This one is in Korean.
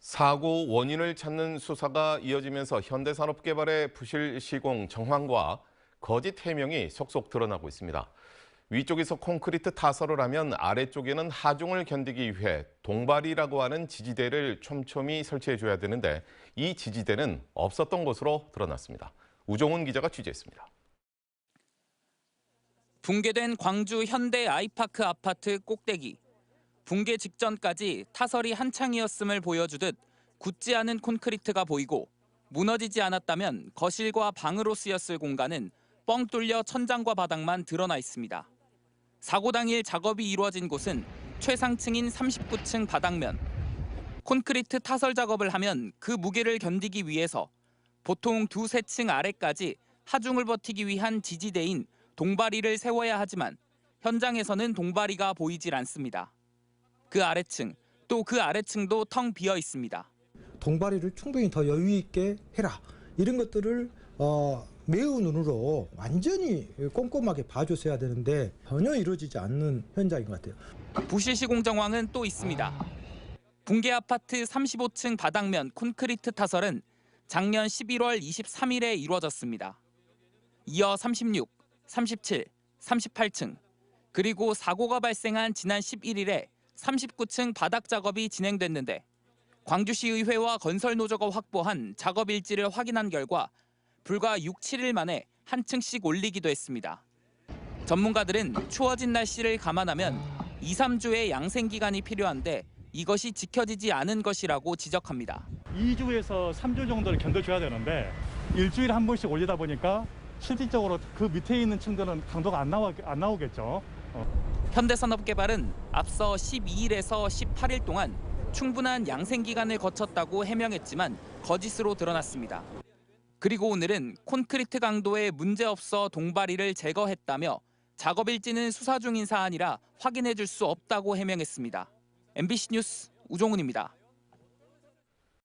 사고 원인을 찾는 수사가 이어지면서 현대산업개발의 부실 시공 정황과 거짓 해명이 속속 드러나고 있습니다. 위쪽에서 콘크리트 타설을 하면 아래쪽에는 하중을 견디기 위해 동발이라고 하는 지지대를 촘촘히 설치해줘야 되는데 이 지지대는 없었던 것으로 드러났습니다. 우종훈 기자가 취재했습니다. 붕괴된 광주 현대 아이파크 아파트 꼭대기. 붕괴 직전까지 타설이 한창이었음을 보여주듯 굳지 않은 콘크리트가 보이고 무너지지 않았다면 거실과 방으로 쓰였을 공간은 뻥 뚫려 천장과 바닥만 드러나 있습니다. 사고 당일 작업이 이루어진 곳은 최상층인 39층 바닥면. 콘크리트 타설 작업을 하면 그 무게를 견디기 위해서 보통 두세 층 아래까지 하중을 버티기 위한 지지대인 동바리를 세워야 하지만 현장에서는 동바리가 보이질 않습니다. 그 아래층 또 그 아래층도 텅 비어 있습니다. 동바리를 충분히 더 여유 있게 해라 이런 것들을 어, 매우 눈으로 완전히 꼼꼼하게 봐줬어야 되는데 전혀 이루어지지 않는 현장인 것 같아요. 부실 시 공 정황은 또 있습니다. 붕괴 아파트 35층 바닥면 콘크리트 타설은 작년 11월 23일에 이루어졌습니다. 이어 36, 37, 38층 그리고 사고가 발생한 지난 11일에 39층 바닥 작업이 진행됐는데 광주시의회와 건설노조가 확보한 작업 일지를 확인한 결과 불과 6, 7일 만에 한 층씩 올리기도 했습니다. 전문가들은 추워진 날씨를 감안하면 2, 3주의 양생 기간이 필요한데 이것이 지켜지지 않은 것이라고 지적합니다. 2주에서 3주 정도를 견뎌줘야 되는데 일주일에 한 번씩 올리다 보니까 실질적으로 그 밑에 있는 층들은 강도가 안, 나와, 안 나오겠죠. 현대산업개발은 앞서 12일에서 18일 동안 충분한 양생 기간을 거쳤다고 해명했지만 거짓으로 드러났습니다. 그리고 오늘은 콘크리트 강도에 문제없어 동바리를 제거했다며 작업 일지는 수사 중인 사안이라 확인해 줄 수 없다고 해명했습니다. MBC 뉴스 우종훈입니다.